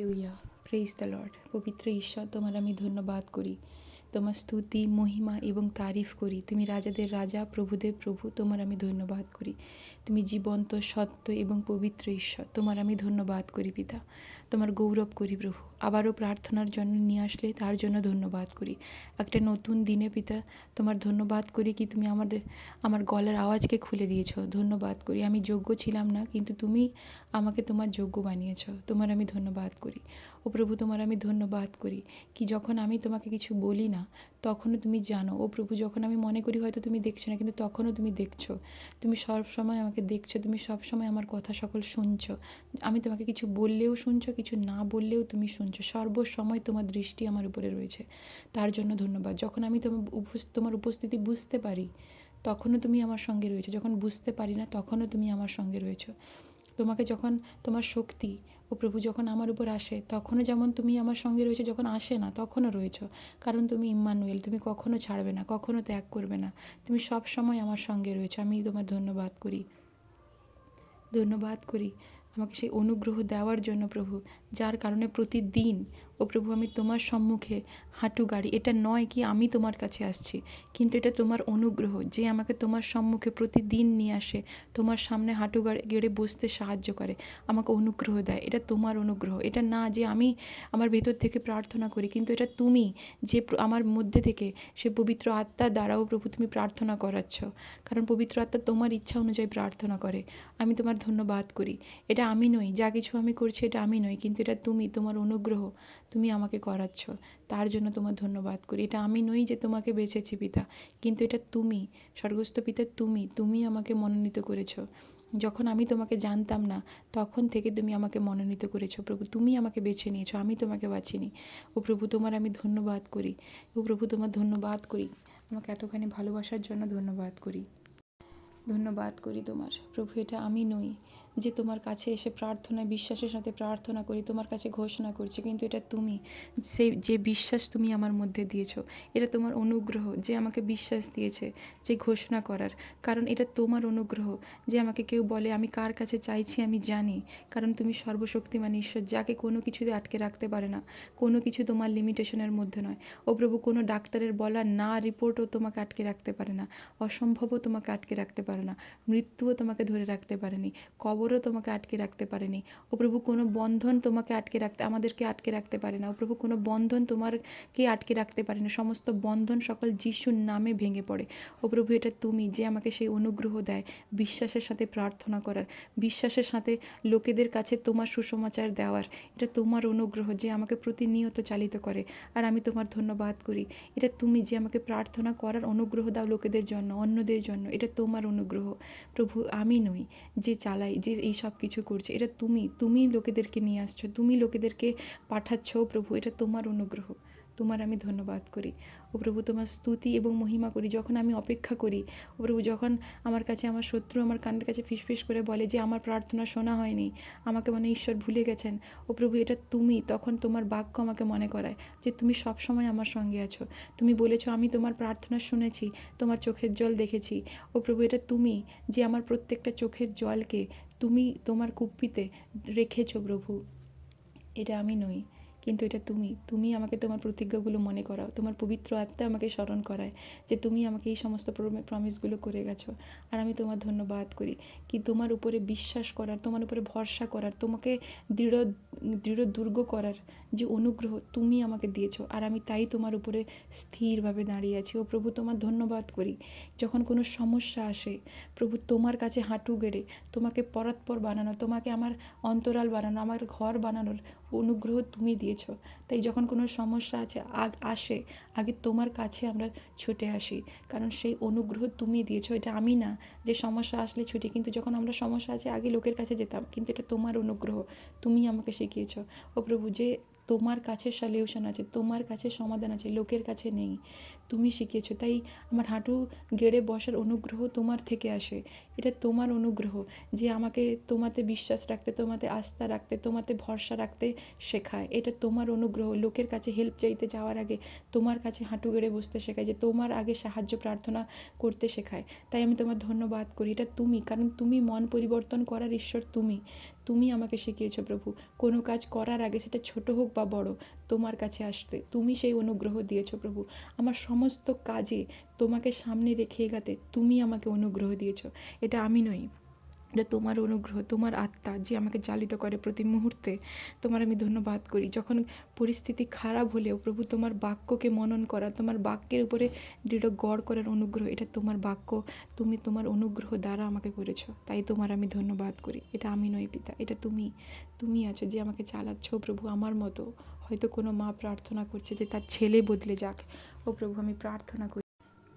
লুইয়া praise the Lord পবিত্র ঈশ্বর, তোমার আমি ধন্যবাদ করি। তোমার স্তুতি, মহিমা এবং তারিফ করি। তুমি রাজাদের রাজা, প্রভুদের প্রভু, তোমার আমি ধন্যবাদ করি। তুমি জীবন্ত, সত্য এবং পবিত্র ঈশ্বর, তোমার আমি ধন্যবাদ করি, পিতা। তোমার গৌরব করি প্রভু। আবারও প্রার্থনার জন্য নিয়ে আসলে তার জন্য ধন্যবাদ করি। একটা নতুন দিনে পিতা, তোমার ধন্যবাদ করি কি তুমি আমাদের, আমার গলার আওয়াজকে খুলে দিয়েছ। ধন্যবাদ করি। আমি যোগ্য ছিলাম না, কিন্তু তুমি আমাকে তোমার যোগ্য বানিয়েছ। তোমার আমি ধন্যবাদ করি। ও প্রভু, তোমার আমি ধন্যবাদ করি কি যখন আমি তোমাকে কিছু বলি না, তখনও তুমি জানো। ও প্রভু, যখন আমি মনে করি হয়তো তুমি দেখছ না, কিন্তু তখনও তুমি দেখছ। তুমি সব সময় আমাকে দেখছ, তুমি সব সময় আমার কথা সকল শুনছো। আমি তোমাকে কিছু বললেও শুনছো কিছু না বললেও তুমি শুনছো। সর্বসময় তোমার দৃষ্টি আমার উপরে রয়েছে। তার জন্য ধন্যবাদ। যখন আমি তোমার তোমার উপস্থিতি বুঝতে পারি, তখনও তুমি আমার সঙ্গে রয়েছো। যখন বুঝতে পারি না, তখনও তুমি আমার সঙ্গে রয়েছো। তোমাকে যখন তোমার শক্তি ও প্রভু যখন আমার উপর আসে, তখনও যেমন তুমি আমার সঙ্গে রয়েছো, যখন আসে না, তখনও রয়েছো। কারণ তুমি ইম্মানুয়েল, তুমি কখনো ছাড়বে না, কখনো ত্যাগ করবে না। তুমি সব সময় আমার সঙ্গে রয়েছো। আমি তোমার ধন্যবাদ করি। ধন্যবাদ করি। আমাকে সেই অনুগ্রহ দেওয়ার জন্য প্রভু, যার কারণে প্রতিদিন, ও প্রভু আমি তোমার সম্মুখে হাঁটু গাড়ি, এটা নয় কি আমি তোমার কাছে আসছি, কিন্তু এটা তোমার অনুগ্রহ, যে আমাকে তোমার সম্মুখে প্রতিদিন নিয়ে আসে, তোমার সামনে হাঁটু গাড়ি, গেড়ে বসতে সাহায্য করে, আমাকে অনুগ্রহ দেয়, এটা তোমার অনুগ্রহ, এটা না যে আমি আমার ভেতর থেকে প্রার্থনা করি, কিন্তু এটা তুমি, যে আমার মধ্যে থেকে সে পবিত্র আত্মার দ্বারাও প্রভু তুমি প্রার্থনা করাচ্ছ, কারণ পবিত্র আত্মা তোমার ইচ্ছা অনুযায়ী প্রার্থনা করে, আমি তোমার ধন্যবাদ করি এটা আমি নই, যা কিছু আমি করছি এটা আমি নই, কিন্তু এটা তুমি, তোমার অনুগ্রহ, তুমি আমাকে করাচ্ছ। তার জন্য তোমার ধন্যবাদ করি। এটা আমি নই যে তোমাকে বেছেছি পিতা, কিন্তু এটা তুমি, স্বর্গস্থ পিতা তুমি তুমি আমাকে মনোনীত করেছ। যখন আমি তোমাকে জানতাম না, তখন থেকে তুমি আমাকে মনোনীত করেছ। প্রভু, তুমি আমাকে বেছে নিয়েছো, আমি তোমাকে বাঁচিনি। ও প্রভু, তোমার আমি ধন্যবাদ করি। ও প্রভু, তোমার ধন্যবাদ করি। আমাকে এতখানি ভালোবাসার জন্য ধন্যবাদ করি। ধন্যবাদ করি তোমার। প্রভু, এটা আমি নই। যে তোমার কাছে এসে প্রার্থনায়, বিশ্বাসের সাথে প্রার্থনা করি, তোমার কাছে ঘোষণা করছি, কিন্তু এটা তুমি, সে, যে বিশ্বাস তুমি আমার মধ্যে দিয়েছ, এটা তোমার অনুগ্রহ যে আমাকে বিশ্বাস দিয়েছে, যে ঘোষণা করার। কারণ এটা তোমার অনুগ্রহ যে আমাকে কেউ বলে, আমি কার কাছে চাইছি, আমি জানি। কারণ তুমি সর্বশক্তিমান ঈশ্বর, যাকে কোনো কিছুতে আটকে রাখতে পারে না, কোনো কিছু তোমার লিমিটেশনের মধ্যে নয়। ও প্রভু, কোনো ডাক্তারের বলা না রিপোর্টও তোমাকে আটকে রাখতে পারে না, অসম্ভবও তোমাকে আটকে রাখতে পারে না, মৃত্যুও তোমাকে ধরে রাখতে পারেনি কবরও তোমাকে আটকে রাখতে পারেনি। ও প্রভু, কোনো বন্ধন তোমাকে আটকে রাখতে, আমাদেরকে আটকে রাখতে পারে না। ও প্রভু, কোনো বন্ধন তোমারকে আটকে রাখতে পারে না। সমস্ত বন্ধন সকল যিশুর নামে ভেঙে পড়ে। ও প্রভু, এটা তুমি যে আমাকে সেই অনুগ্রহ দেয় বিশ্বাসের সাথে প্রার্থনা করার, বিশ্বাসের সাথে লোকেদের কাছে তোমার সুসমাচার দেওয়ার। এটা তোমার অনুগ্রহ যে আমাকে প্রতিনিয়ত চালিত করে। আর আমি তোমার ধন্যবাদ করি। এটা তুমি যে আমাকে প্রার্থনা করার অনুগ্রহ দাও লোকেদের জন্য, অন্যদের জন্য, এটা তোমার অনুগ্রহ। প্রভু, আমি নই যে চালাই, যে এই সব কিছু করছে, এটা তুমি তুমি লোকেদেরকে নিয়ে আসছো, তুমি লোকেদেরকে পাঠাচ্ছ প্রভু, এটা তোমার অনুগ্রহ। তোমার আমি ধন্যবাদ করি। ও প্রভু, তোমার স্তুতি এবং মহিমা করি। যখন আমি অপেক্ষা করি, ও প্রভু, যখন আমার কাছে, আমার শত্রু আমার কানের কাছে ফিসফিস করে বলে যে আমার প্রার্থনা শোনা হয়নি, আমাকে মানে ঈশ্বর ভুলে গেছেন, ও প্রভু, এটা তুমি, তখন তোমার বাক্য আমাকে মনে করায় যে তুমি সব সময় আমার সঙ্গে আছো। তুমি বলেছ, আমি তোমার প্রার্থনা শুনেছি, তোমার চোখের জল দেখেছি। ও প্রভু, এটা তুমি, যে আমার প্রত্যেকটা চোখের জলকে তুমি তোমার কুপ্পিতে রেখেছো প্রভু। এটা আমি নই। কিন্তু এটা তুমি তুমি আমাকে তোমার প্রতিজ্ঞাগুলো মনে করাও, তোমার পবিত্র আত্মা আমাকে স্মরণ করায় যে তুমি আমাকে এই সমস্ত প্রমিসগুলো করে গেছো। আর আমি তোমার ধন্যবাদ করি কি তোমার উপরে বিশ্বাস করার, তোমার উপরে ভরসা করার, তোমাকে দৃঢ় দৃঢ় দুর্গ করার যে অনুগ্রহ তুমি আমাকে দিয়েছ। আর আমি তাই তোমার উপরে স্থিরভাবে দাঁড়িয়ে আছি। ও প্রভু, তোমার ধন্যবাদ করি। যখন কোনো সমস্যা আসে, প্রভু, তোমার কাছে হাঁটু গেড়ে তোমাকে পরাৎপর বানানো, তোমাকে আমার অন্তরাল বানানো, আমার ঘর বানানোর অনুগ্রহ তুমি দিয়েছ। তাই যখন কোনো সমস্যা আছে, আগ আসে, আগে তোমার কাছে আমরা ছুটে আসি। কারণ সেই অনুগ্রহ তুমি দিয়েছ, এটা আমি না যে সমস্যা আসলে ছুটি। কিন্তু যখন আমরা সমস্যা আছে, আগে লোকের কাছে যেতাম। কিন্তু এটা তোমার অনুগ্রহ, তুমি আমাকে শিখিয়েছ। ও প্রভু, যে তোমার কাছে সলিউশন আছে, তোমার কাছে সমাধান আছে, লোকের কাছে নেই। তুমি শিখিয়েছো তাই আমার হাঁটু গেড়ে বসার অনুগ্রহ তোমার থেকে আসে। এটা তোমার অনুগ্রহ যে আমাকে তোমাতে বিশ্বাস রাখতে, তোমাতে আস্থা রাখতে, তোমাতে ভরসা রাখতে শেখায়। এটা তোমার অনুগ্রহ। লোকের কাছে হেল্প চাইতে যাওয়ার আগে তোমার কাছে হাঁটু গেড়ে বসতে শেখায় যে তোমার আগে সাহায্য, প্রার্থনা করতে শেখায়। তাই আমি তোমার ধন্যবাদ করি। এটা তুমি, কারণ তুমি মন পরিবর্তন করার ঈশ্বর তুমি। তুমি আমাকে শিখিয়েছো প্রভু। কোনো কাজ করার আগে সেটা ছোট হোক বা বড়, তোমার কাছে আসতে। তুমি সেই অনুগ্রহ দিয়েছ প্রভু। আমার সমস্ত কাজে তোমাকে সামনে রেখে এগাতে তুমি আমাকে অনুগ্রহ দিয়েছ। এটা আমি নই এটা তোমার অনুগ্রহ, তোমার আত্মা যে আমাকে জ্বালিত করে প্রতি মুহূর্তে, তোমার আমি ধন্যবাদ করি। যখন পরিস্থিতি খারাপ হলেও প্রভু তোমার বাক্যকে মনন করা, তোমার বাক্যের উপরে দৃঢ় গড় করার অনুগ্রহ, এটা তোমার বাক্য, তুমি তোমার অনুগ্রহ দ্বারা আমাকে করেছ। তাই তোমার আমি ধন্যবাদ করি। এটা আমি নই পিতা, এটা তুমি তুমি আছো যে আমাকে চালাচ্ছ প্রভু আমার মতো। হয়তো কোনো মা প্রার্থনা করছে যে তার ছেলে বদলে যাক। ও প্রভু আমি প্রার্থনা করি।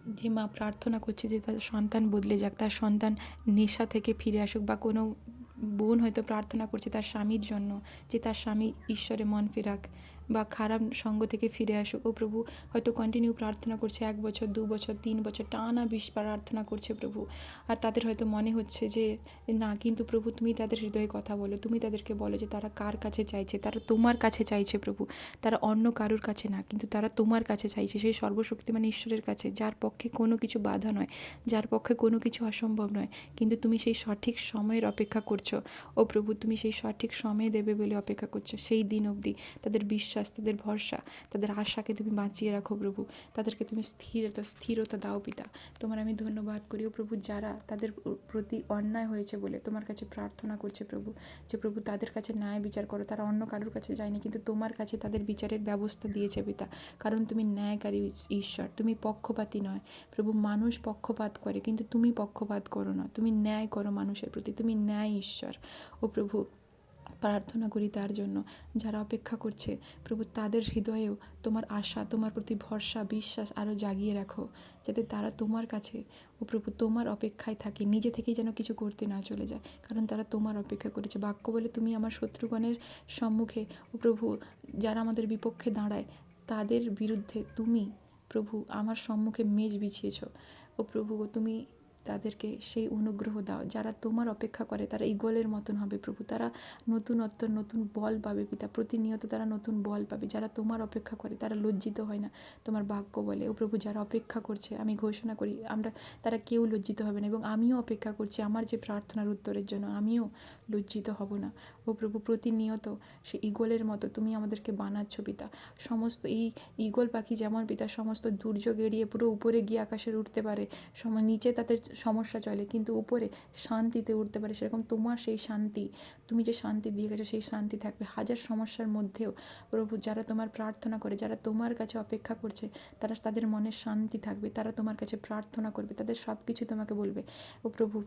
যে মা প্রার্থনা করছে যে তার সন্তান বদলে যাক, তার সন্তান নেশা থেকে ফিরে আসুক বা কোনো বোন হয়তো প্রার্থনা করছে তার স্বামীর জন্য যে তার স্বামী ঈশ্বরে মন ফেরাক। বা খারাপ সঙ্গ থেকে ফিরে আসুক। ও প্রভু, হয়তো কন্টিনিউ প্রার্থনা করছে এক বছর, দু বছর, তিন বছর, টানা বিষ প্রার্থনা করছে প্রভু। আর তাদের হয়তো মনে হচ্ছে যে, না, কিন্তু প্রভু, তুমি তাদের হৃদয়ে কথা বলো। তুমি তাদেরকে বলো যে, তারা কার কাছে চাইছে? তারা তোমার কাছে চাইছে প্রভু। তারা অন্য কারোর কাছে না, কিন্তু তারা তোমার কাছে চাইছে। সেই সর্বশক্তিমান ঈশ্বরের কাছে, যার পক্ষে কোনো কিছু বাধা নয়, যার পক্ষে কোনো কিছু অসম্ভব নয়, কিন্তু তুমি সেই সঠিক সময়ের অপেক্ষা করছ। ও প্রভু, তুমি সেই সঠিক সময় দেবে বলে অপেক্ষা করছ। সেই দিন অবধি তাদের বিশ্বাস তাদের ভরসা, তাদের আশাকে তুমি বাঁচিয়ে রাখো প্রভু। তাদেরকে তুমি স্থিরতা স্থিরতা দাও পিতা। তোমার আমি ধন্যবাদ করি ও প্রভু, যারা তাদের প্রতি অন্যায় হয়েছে বলে তোমার কাছে প্রার্থনা করছে প্রভু। যে প্রভু, তাদের কাছে ন্যায় বিচার করো, তারা অন্য কারোর কাছে যায়নি, কিন্তু তোমার কাছে তাদের বিচারের ব্যবস্থা দিয়েছে পিতা। কারণ তুমি ন্যায়কারী ঈশ্বর, তুমি পক্ষপাতী নয়। প্রভু, মানুষ পক্ষপাত করে, কিন্তু তুমি পক্ষপাত করো না। তুমি ন্যায় করো মানুষের প্রতি, তুমি ন্যায় ঈশ্বর। ও প্রভু প্রার্থনা করি তার জন্য। যারা অপেক্ষা করছে, প্রভু তাদের হৃদয়েও তোমার আশা, তোমার প্রতি ভরসা, বিশ্বাস আরও জাগিয়ে রাখো, যাতে তারা তোমার কাছে ও প্রভু তোমার অপেক্ষায় থাকে। নিজে থেকেই যেন কিছু করতে না চলে যায়, কারণ তারা তোমার অপেক্ষা করেছে। বাক্য বলে, তুমি আমার শত্রুগণের সম্মুখে ও প্রভু, যারা আমাদের বিপক্ষে দাঁড়ায়, তাদের বিরুদ্ধে তুমি প্রভু আমার সম্মুখে মেজ বিছিয়েছ। ও প্রভু তুমি তাদেরকে সেই অনুগ্রহ দাও। যারা তোমার অপেক্ষা করে, তারা ইগলের মতন হবে প্রভু। তারা নতুনত্ব, নতুন বল পাবে পিতা। প্রতিনিয়ত তারা নতুন বল পাবে। যারা তোমার অপেক্ষা করে, তারা লজ্জিত হয় না তোমার বাক্য বলে। ও প্রভু, যারা অপেক্ষা করছে, আমি ঘোষণা করি, আমরা, তারা কেউ লজ্জিত হবে না এবং আমিও অপেক্ষা করছি আমার যে প্রার্থনার উত্তরের জন্য। আমিও লজ্জিত হব না। ও প্রভু, প্রতিনিয়ত সে ইগলের মতো তুমি আমাদেরকে বানাচ্ছ পিতা। সমস্ত এই ইগল পাখি যেমন পিতা, সমস্ত দুর্যোগ এড়িয়ে পুরো উপরে গিয়ে আকাশের উঠতে পারে। সম, নিচে তাদের সমস্যা চলে, কিন্তু উপরে শান্তিতে উঠতে পারে। সেরকম তোমার সেই শান্তি, তুমি যে শান্তি দিয়ে গেছো, সেই শান্তি থাকবে। হাজার সমস্যার মধ্যেও প্রভু, যারা তোমার প্রার্থনা করে, যারা তোমার কাছে অপেক্ষা করছে, তারা তাদের মনে শান্তি থাকবে। তারা তোমার কাছে প্রার্থনা করবে। তাদের সব কিছু তোমাকে বলবে। ও প্রভু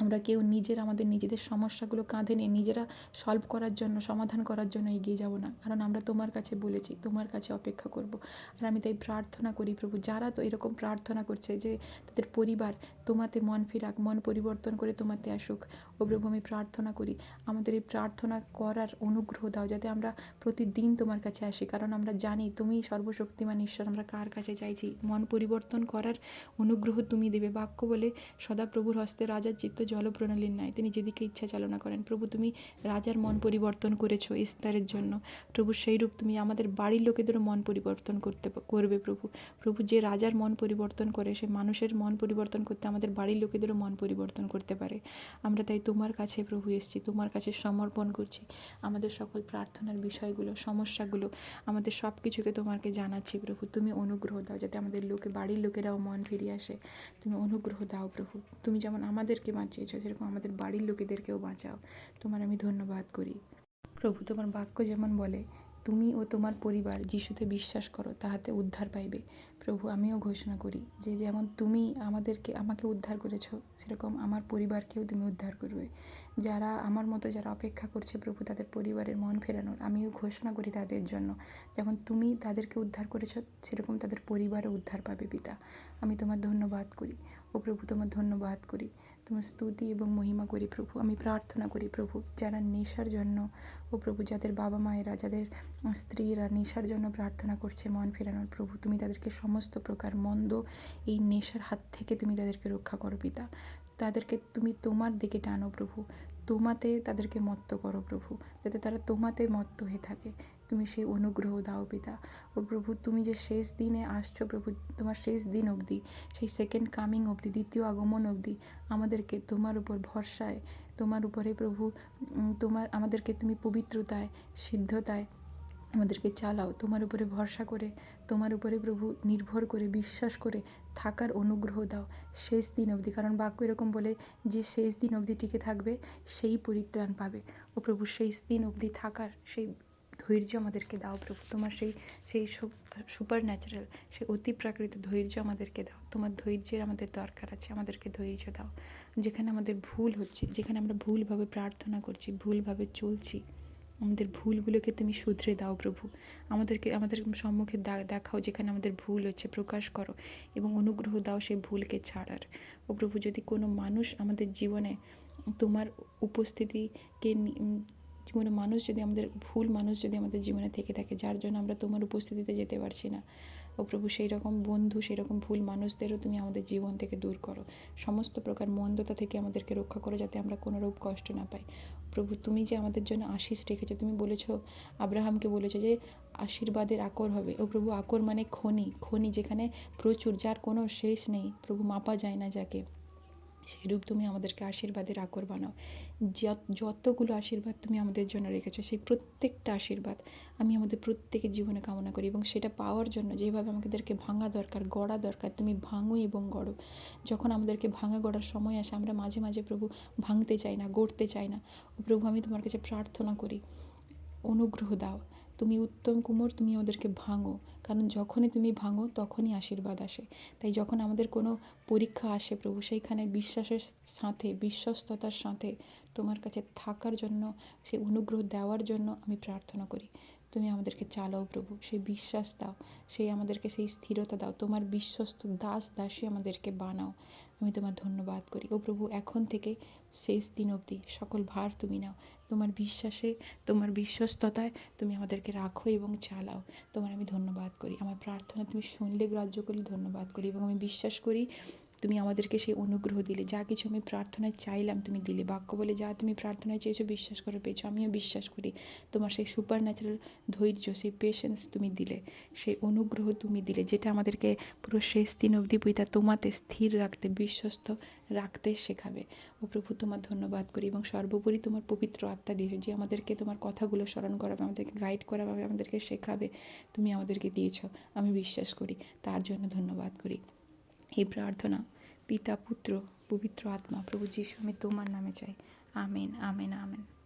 আমরা কেউ নিজের আমাদের নিজেদের সমস্যাগুলো কাঁধে নিয়ে নিজেরা সলভ করার জন্য, সমাধান করার জন্য এগিয়ে যাব না। কারণ আমরা তোমার কাছে বলেছি, তোমার কাছে অপেক্ষা করব। আর আমি তাই প্রার্থনা করি প্রভু, যারা তো এরকম প্রার্থনা করছে যে তাদের পরিবার তোমাতে মন ফিরাক, মন পরিবর্তন করে তোমাতে আসুক, ও প্রভু আমি প্রার্থনা করি, আমাদের এই প্রার্থনা করার অনুগ্রহ দাও যাতে আমরা প্রতিদিন তোমার কাছে আসি। কারণ আমরা জানি তুমি সর্বশক্তিমান ঈশ্বর, আমরা কার কাছে চাইছি? মন পরিবর্তন করার অনুগ্রহ তুমি দেবে। বাক্য বলে সদা প্রভুর হস্তে রাজার চিত্ত জলপ্রণালীর ন্যায় তিনি যেদিকে ইচ্ছা চালনা করেন, প্রভু, তুমি রাজার মন পরিবর্তন করেছ ইস্তারের জন্য। প্রভু সেই রূপ তুমি আমাদের বাড়ির লোকেদেরও মন পরিবর্তন করতে করবে, প্রভু। প্রভু, যে রাজার মন পরিবর্তন করে, সে মানুষের মন পরিবর্তন করতে আমাদের বাড়ির লোকেদেরও মন পরিবর্তন করতে পারে। আমরা তাই তোমার কাছে, প্রভু, এসেছি, তোমার কাছে সমর্পণ করছি। আমাদের সকল প্রার্থনার বিষয়গুলো, সমস্যাগুলো, আমাদের সব কিছুকে তোমাকে জানাচ্ছি, প্রভু। তুমি অনুগ্রহ দাও যাতে আমাদের লোকে, বাড়ির লোকেরাও মন ফিরিয়ে আসে। তুমি অনুগ্রহ দাও, প্রভু। তুমি যেমন আমাদেরকে বাঁচিয়েছো সেরকম আমাদের বাড়ির লোকেদেরকেও বাঁচাও। তোমার আমি ধন্যবাদ করি। প্রভু, তোমার বাক্য যেমন বলে, তুমি ও তোমার পরিবার যিশুতে বিশ্বাস করো, তাহাতে উদ্ধার পাইবে। প্রভু, আমিও ঘোষণা করি যে যেমন তুমি আমাদেরকে, আমাকে উদ্ধার করেছ, সেরকম আমার পরিবারকেও তুমি উদ্ধার করবে। যারা আমার মতো যারা অপেক্ষা করছে প্রভু, তাদের পরিবারের মন ফেরানোর আমিও ঘোষণা করি তাদের জন্য। যেমন তুমি তাদেরকে উদ্ধার করেছ, সেরকম তাদের পরিবারও উদ্ধার পাবে পিতা। আমি তোমার ধন্যবাদ করি। ও প্রভু, তোমার ধন্যবাদ করি। তোমার স্তুতি এবং মহিমা করি প্রভু, আমি প্রার্থনা করি প্রভু, যারা নেশার জন্য ও প্রভু, যাদের বাবা মায়েরা, যাদের স্ত্রীরা নেশার জন্য প্রার্থনা করছে মন ফেরানোর প্রভু, তুমি তাদেরকে সমস্ত প্রকার মন্দ এই নেশার হাত থেকে তুমি তাদেরকে রক্ষা করো পিতা। তাদেরকে তুমি তোমার দিকে টানো প্রভু, তোমাতে তাদেরকে মত্ত করো প্রভু, যাতে তারা তোমাতে মত্ত হয়ে থাকে। তুমি সেই অনুগ্রহ দাও পিতা। ও প্রভু, তুমি যে শেষ দিনে আসছো প্রভু, তোমার শেষ দিন অবধি, সেই সেকেন্ড কামিং অবধি, দ্বিতীয় আগমন অবধি আমাদেরকে তোমার উপর ভরসায়, তোমার উপরে প্রভু তোমার, আমাদেরকে তুমি পবিত্রতায়, সিদ্ধতায় আমাদেরকে চালাও। তোমার উপরে ভরসা করে, তোমার উপরে প্রভু নির্ভর করে, বিশ্বাস করে থাকার অনুগ্রহ দাও শেষ দিন অবধি। কারণ বাক্য এরকম বলে যে শেষ দিন অবধি টিকে থাকবে, সেই পরিত্রাণ পাবে। ও প্রভু, শেষ দিন অবধি থাকার সেই ধৈর্য আমাদেরকে দাও প্রভু। তোমার সেই সেই সুপার ন্যাচারাল সেই অতি প্রাকৃত ধৈর্য আমাদেরকে দাও। তোমার ধৈর্যের আমাদের দরকার আছে, আমাদেরকে ধৈর্য দাও। যেখানে আমাদের ভুল হচ্ছে, যেখানে আমরা ভুলভাবে প্রার্থনা করছি, ভুলভাবে চলছি, আমাদের ভুলগুলোকে তুমি শুধরে দাও প্রভু। আমাদেরকে, আমাদের সম্মুখে দেখাও যেখানে আমাদের ভুল হচ্ছে, প্রকাশ করো এবং অনুগ্রহ দাও সেই ভুলকে ছাড়ার। ও প্রভু, যদি কোনো মানুষ আমাদের জীবনে তোমার উপস্থিতিকে কোনো মানুষ যদি আমাদের, ভুল মানুষ যদি আমাদের জীবনে থেকে থাকে, যার জন্য আমরা তোমার উপস্থিতিতে যেতে পারছি না। ও প্রভু সেই রকম বন্ধু সেই রকম ভুল মানুষদেরও তুমি আমাদের জীবন থেকে দূর করো। সমস্ত প্রকার মন্দতা থেকে আমাদেরকে রক্ষা করো যাতে আমরা কোনোরূপ কষ্ট না পাই। প্রভু, তুমি যে আমাদের জন্য আশিস রেখেছো, তুমি বলেছ, আব্রাহামকে বলেছ যে আশীর্বাদের আকর হবে। ও প্রভু, আকর মানে খনি। খনি যেখানে প্রচুর, যার কোনো শেষ নেই। প্রভু, মাপা যায় না যাকে। সেরূপ তুমি আমাদেরকে আশীর্বাদের আকর বানাও। যত, যতগুলো আশীর্বাদ তুমি আমাদের জন্য রেখেছো, সেই প্রত্যেকটা আশীর্বাদ আমি আমাদের প্রত্যেকের জীবনে কামনা করি এবং সেটা পাওয়ার জন্য যেভাবে আমাদেরকে ভাঙা দরকার, গড়া দরকার, তুমি ভাঙো এবং গড়ো। যখন আমাদেরকে ভাঙা গড়ার সময় আসে, আমরা মাঝে মাঝে প্রভু ভাঙতে চাই না, গড়তে চাই না। প্রভু, আমি তোমার কাছে প্রার্থনা করি, অনুগ্রহ দাও। তুমি উত্তম কুমোর, তুমি ওদেরকে ভাঙো। কারণ যখনই তুমি ভাঙো, তখনই আশীর্বাদ আসে। তাই যখন আমাদের কোনো পরীক্ষা আসে প্রভু, সেইখানে বিশ্বাসের সাথে, বিশ্বস্ততার সাথে তোমার কাছে থাকার জন্য, সেই অনুগ্রহ দেওয়ার জন্য আমি প্রার্থনা করি। তুমি আমাদেরকে চালাও প্রভু সেই বিশ্বাস দাও। সেই আমাদেরকে সেই স্থিরতা দাও। তোমার বিশ্বস্ত দাস দাসী আমাদেরকে বানাও। আমি তোমার ধন্যবাদ করি। ও প্রভু, এখন থেকে শেষ দিন অবধি সকল ভার তুমি নাও। তোমার বিশ্বাসে, তোমার বিশ্বস্ততায় তুমি আমাদেরকে রাখো এবং চালাও। তোমার আমি ধন্যবাদ করি। আমার প্রার্থনা তুমি শুনলে, গ্রাহ্য করলে ধন্যবাদ করি এবং আমি বিশ্বাস করি তুমি আমাদেরকে সেই অনুগ্রহ দিলে। যা কিছু আমি প্রার্থনায় চাইলাম তুমি দিলে। বাক্য বলে যা তুমি প্রার্থনায় চেয়েছো বিশ্বাস করে, পেয়েছ। আমিও বিশ্বাস করি তোমার সেই সুপার ন্যাচারাল ধৈর্য, সেই পেশেন্স তুমি দিলে। সেই অনুগ্রহ তুমি দিলে, যেটা আমাদেরকে পুরো শেষ দিন অবধি পিতা তোমাতে স্থির রাখতে, বিশ্বস্ত রাখতে শেখাবে। ও প্রভু, তোমার ধন্যবাদ করি এবং সর্বোপরি তোমার পবিত্র আত্মা দিয়েছ, যে আমাদেরকে তোমার কথাগুলো স্মরণ করাবে, আমাদেরকে গাইড করাবে, আমাদেরকে শেখাবে। তুমি আমাদেরকে দিয়েছ, আমি বিশ্বাস করি। তার জন্য ধন্যবাদ করি। এই প্রার্থনা, পিতা, পুত্র, পবিত্র আত্মা, প্রভু যিশু আমি তোমার নামে চাই। Amen amen amen.